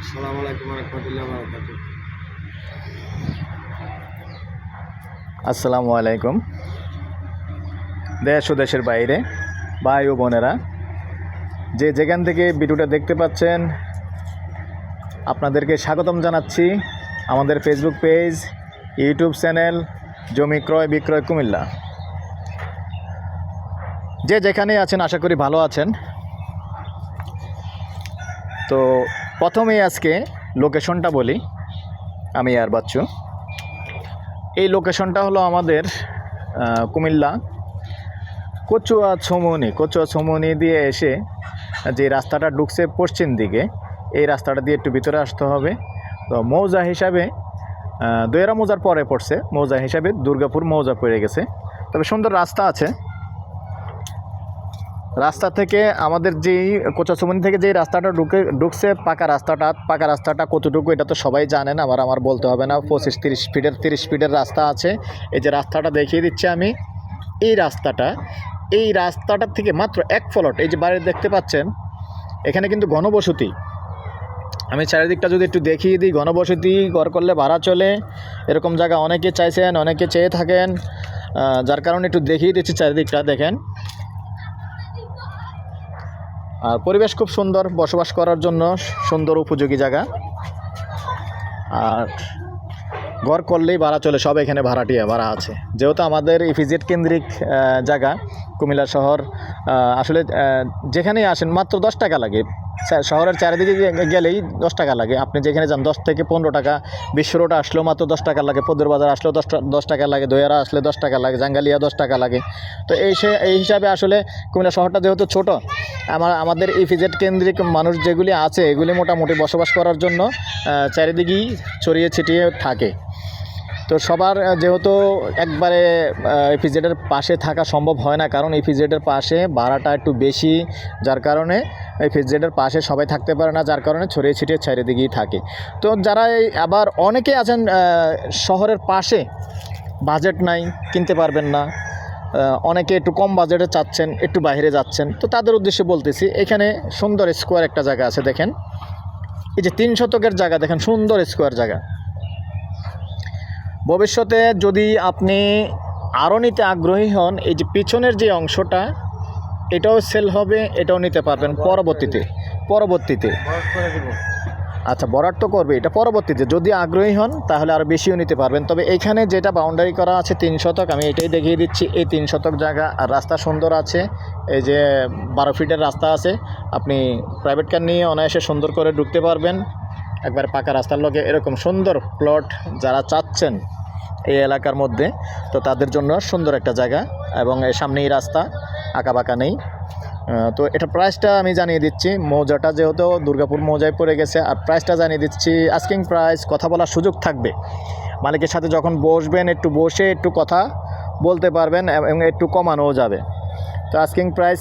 আসসালামু আলাইকুম আসসালামু আলাইকুম। দেশ ও দেশের বাইরে ভাই ও বোনেরা, যে যেখান থেকে ভিডিওটা দেখতে পাচ্ছেন, আপনাদেরকে স্বাগতম জানাচ্ছি আমাদের ফেসবুক পেজ ইউটিউব চ্যানেল জমি ক্রয়, বিক্রয় কুমিল্লা। যে যেখানেই আছেন, আশা করি ভালো আছেন। তো প্রথমেই আজকে লোকেশনটা বলি, আমি আর বাচ্চু। এই লোকেশনটা হলো আমাদের কুমিল্লা। কচুয়া ছমনি কচুয়া ছমনি দিয়ে এসে যে রাস্তাটা ঢুকছে পশ্চিম দিকে, এই রাস্তাটা দিয়ে একটু ভিতরে আসতে হবে। তো মৌজা হিসাবে দোয়েরা মৌজার পরে পড়ছে। মৌজা হিসাবে দুর্গাপুর মৌজা পড়ে গেছে। তবে সুন্দর রাস্তা আছে। রাস্তা থেকে আমাদের যেই কোচাছমনি থেকে যেই রাস্তাটা ঢুকে, ঢুকছে, পাকা রাস্তাটা পাকা রাস্তাটা কতটুকু এটা তো সবাই জানেন আমার আমার বলতে হবে না, পঁচিশ তিরিশ ফিটের তিরিশ ফিটের রাস্তা আছে। এই যে রাস্তাটা দেখিয়ে দিচ্ছি আমি, এই রাস্তাটা, এই রাস্তাটার থেকে মাত্র এক ফলট, এই যে বাড়ি দেখতে পাচ্ছেন, এখানে কিন্তু ঘনবসতি। আমি চারিদিকটা যদি একটু দেখিয়ে দিই, ঘনবসতি, ঘর করলে ভাড়া চলে, এরকম জায়গা অনেকে চাইছেন, অনেকে চেয়ে থাকেন যার কারণে একটু দেখিয়ে দিচ্ছি চারিদিকটা, দেখেন। আর পরিবেশ খুব সুন্দর, বসবাস করার জন্য সুন্দর উপযোগী জায়গা। আর ঘর করলেই ভাড়া চলে, সব এখানে ভাড়াটিয়া ভাড়া আছে। যেহেতু আমাদের ইফিজিট কেন্দ্রিক জায়গা কুমিল্লা শহর আসলে যেখানেই আসেন মাত্র দশ টাকা লাগে। শহরের চারিদিকে গেলেই দশ টাকা লাগে। আপনি যেখানে যান, দশ থেকে পনেরো টাকা। বিশ্ব রোড আসলেও মাত্র দশ টাকা লাগে পদ্মর বাজার আসলেও দশ দশ টাকা লাগে, দইয়ারা আসলে দশ টাকা লাগে, জাঙ্গালিয়া দশ টাকা লাগে। তো এই সে, এই হিসাবে আসলে কুমিল্লা শহরটা যেহেতু ছোট, আমার, আমাদের ইফিজেট কেন্দ্রিক মানুষ যেগুলি আছে, এগুলি মোটামুটি বসবাস করার জন্য চারিদিকেই ছড়িয়ে ছিটিয়ে থাকে। তো সবার যেহেতু একবারে এপিজেডের পাশে থাকা সম্ভব হয় না, কারণ এপিজেডের পাশে ভাড়াটা একটু বেশি, যার কারণে এপিজেডের পাশে সবাই থাকতে পারে না, যার কারণে ছড়িয়ে ছিটিয়ে চারিদিকেই থাকে। তো যারা এই, আবার অনেকে আছেন শহরের পাশে বাজেট নাই, কিনতে পারবেন না অনেকে একটু কম বাজেটে চাচ্ছেন, একটু বাইরে যাচ্ছেন, তো তাদের উদ্দেশ্যে বলতেছি, এখানে সুন্দর স্কোয়ার একটা জায়গা আছে, দেখেন। এই যে তিন শতকের জায়গা, দেখেন সুন্দর স্কোয়ার জায়গা। ভবিষ্যতে যদি আপনি আরও নিতে আগ্রহী হন, এই যে পিছনের যে অংশটা, এটাও সেল হবে, এটাও নিতে পারবেন পরবর্তীতে পরবর্তীতে। আচ্ছা বরাট তো করবে, এটা পরবর্তীতে। যদি আগ্রহী হন, তাহলে আরও বেশিও নিতে পারবেন। তবে এইখানে যেটা বাউন্ডারি করা আছে তিন শতক, আমি এটাই দেখিয়ে দিচ্ছি। এই তিন শতক জায়গা আর রাস্তা সুন্দর আছে। এই যে বারো ফিটের রাস্তা আছে। আপনি প্রাইভেট কার নিয়ে অনায়াসে সুন্দর করে ঢুকতে পারবেন। একবার পাকা রাস্তার লগে এরকম সুন্দর প্লট যারা চাচ্ছেন এই এলাকার মধ্যে, তো তাদের জন্য সুন্দর একটা জায়গা এবং এর সামনেই রাস্তা আঁকা বাঁকা নেই তো এটা প্রাইসটা আমি জানিয়ে দিচ্ছি। মৌজাটা যেহেতু দুর্গাপুর মৌজায় পড়ে গেছে, আর প্রাইসটা জানিয়ে দিচ্ছি আস্কিং প্রাইস কথা বলার সুযোগ থাকবে। মালিকের সাথে যখন বসবেন, একটু বসে একটু কথা বলতে পারবেন এবং একটু কমানোও যাবে। তো আস্কিং প্রাইস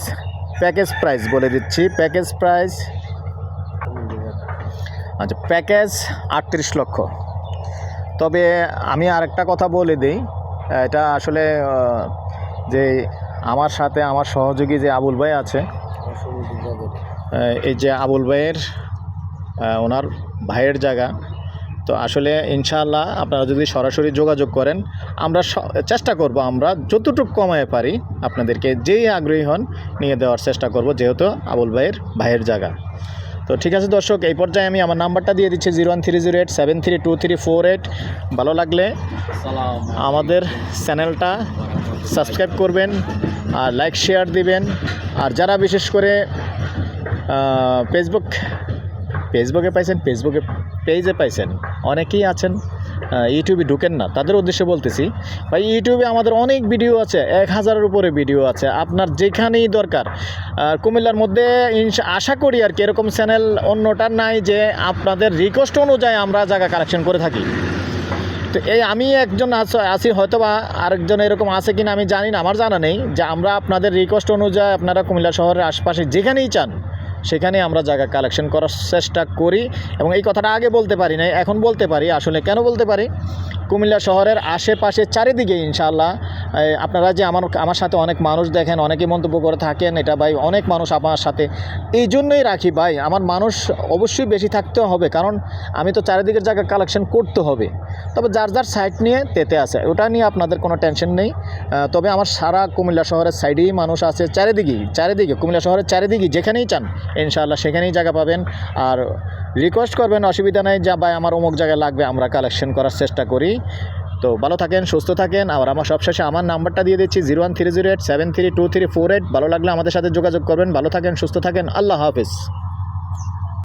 প্যাকেজ প্রাইস বলে দিচ্ছি। প্যাকেজ প্রাইস আচ্ছা প্যাকেজ আটত্রিশ লক্ষ। তবে আমি আরেকটা কথা বলে দিই এটা আসলে যে আমার সাথে আমার সহযোগী যে আবুল ভাই আছে এই যে আবুল ভাইয়ের ওনার ভাইয়ের জায়গা, তো আসলে ইনশাআল্লাহ আপনারা যদি সরাসরি যোগাযোগ করেন, আমরা চেষ্টা করব আমরা যতটুকু কমায় পারি আপনাদেরকে যেই আগ্রহী হন নিয়ে দেওয়ার চেষ্টা করব, যেহেতু আবুল ভাইয়ের ভাইয়ের জায়গা। তো ঠিক আছে দর্শক এই পর্যায়ে আমি আমার নাম্বারটা দিয়ে দিচ্ছি zero one three zero eight seven three two three four eight ভালো লাগলে আমাদের চ্যানেলটা সাবস্ক্রাইব করবেন আর লাইক শেয়ার দিবেন। আর যারা বিশেষ করে ফেসবুক ফেসবুকে পাইছেন ফেসবুকে পেজে পাইছেন অনেকেই আছেন। ইউটিউবে ঢুকেন না। তাদের উদ্দেশ্যে বলতেছি, ভাই ইউটিউবে আমাদের অনেক ভিডিও আছে, এক হাজারের উপরে ভিডিও আছে। আপনার যেখানেই দরকার কুমিল্লার মধ্যে আশা করি আর কি এরকম চ্যানেল অন্যটা নাই যে আপনাদের রিকোয়েস্ট অনুযায়ী আমরা জায়গা কালেকশন করে থাকি। তো এই আমি একজন আছি হয়তো বা আরেকজন এরকম আছে কিনা আমি জানি না, আমার জানা নেই। যে আমরা আপনাদের রিকোয়েস্ট অনুযায়ী আপনারা কুমিল্লা শহরের আশপাশে যেখানেই চান সেখানে আমরা জায়গা কালেকশন করার চেষ্টা করি। এবং এই কথাটা আগে বলতে পারি না এখন বলতে পারি। আসলে কেন বলতে পারি? কুমিল্লা শহরের আশেপাশে চারিদিকে ইনশাআল্লাহ। আপনারা যে আমার আমার সাথে অনেক মানুষ দেখেন অনেকে মন্তব্য করে থাকেন, এটা ভাই অনেক মানুষ আমার সাথে। এই জন্যই রাখি ভাই, আমার মানুষ অবশ্যই বেশি থাকতে হবে, কারণ আমি তো চারিদিকের জায়গা কালেকশন করতে হবে। তবে যার যার সাইড নিয়ে তেতে আছে, ওটা নিয়ে আপনাদের কোনো টেনশন নেই। তবে আমার সারা কুমিল্লা শহরের সাইডেই মানুষ আছে, চারিদিকেই, চারিদিকে, কুমিল্লা শহরের চারিদিকেই যেখানেই চান, ইনশাআল্লাহ সেখানেই জায়গা পাবেন। আর রিকোয়েস্ট করবেন, অসুবিধা নেই, যা ভাই আমার অমুক জায়গায় লাগবে, আমরা কালেকশন করার চেষ্টা করি। তো ভালো থাকেন, সুস্থ থাকেন, আর আমার সবশেষে আমার নাম্বারটা দিয়ে দিচ্ছি zero one three zero eight seven three two three four eight ভালো লাগলে আমাদের সাথে যোগাযোগ করবেন, ভালো থাকেন, সুস্থ থাকেন, আল্লাহ হাফিজ।